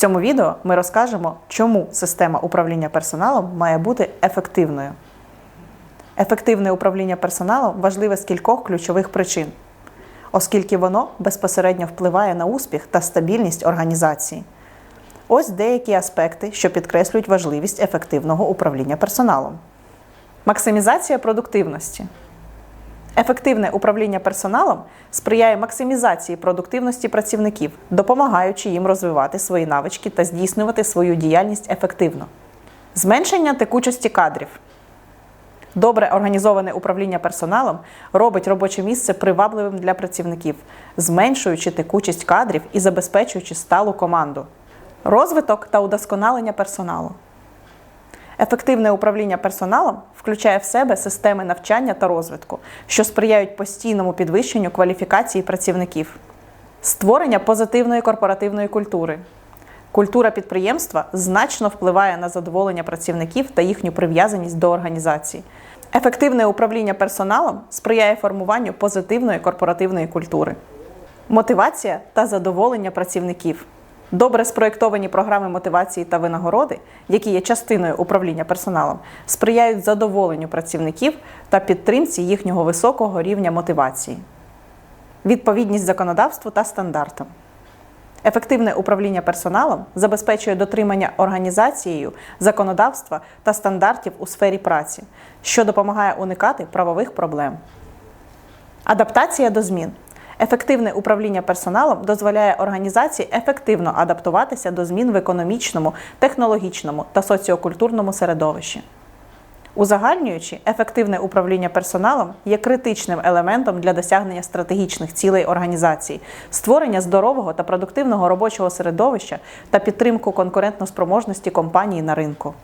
цьому відео ми розкажемо, чому система управління персоналом має бути ефективною. Ефективне управління персоналом важливе з кількох ключових причин, оскільки воно безпосередньо впливає на успіх та стабільність організації. Ось деякі аспекти, що підкреслюють важливість ефективного управління персоналом. Максимізація продуктивності. Ефективне управління персоналом сприяє максимізації продуктивності працівників, допомагаючи їм розвивати свої навички та здійснювати свою діяльність ефективно. Зменшення текучості кадрів. Добре організоване управління персоналом робить робоче місце привабливим для працівників, зменшуючи текучість кадрів і забезпечуючи сталу команду. Розвиток та удосконалення персоналу. Ефективне управління персоналом включає в себе системи навчання та розвитку, що сприяють постійному підвищенню кваліфікації працівників, створення позитивної корпоративної культури. Культура підприємства значно впливає на задоволення працівників та їхню прив'язаність до організації. Ефективне управління персоналом сприяє формуванню позитивної корпоративної культури. Мотивація та задоволення працівників. Добре спроєктовані програми мотивації та винагороди, які є частиною управління персоналом, сприяють задоволенню працівників та підтримці їхнього високого рівня мотивації. Відповідність законодавству та стандартам. Ефективне управління персоналом забезпечує дотримання організацією законодавства та стандартів у сфері праці, що допомагає уникати правових проблем. Адаптація до змін. Ефективне управління персоналом дозволяє організації ефективно адаптуватися до змін в економічному, технологічному та соціокультурному середовищі. Узагальнюючи, ефективне управління персоналом є критичним елементом для досягнення стратегічних цілей організації, створення здорового та продуктивного робочого середовища та підтримку конкурентноспроможності компанії на ринку.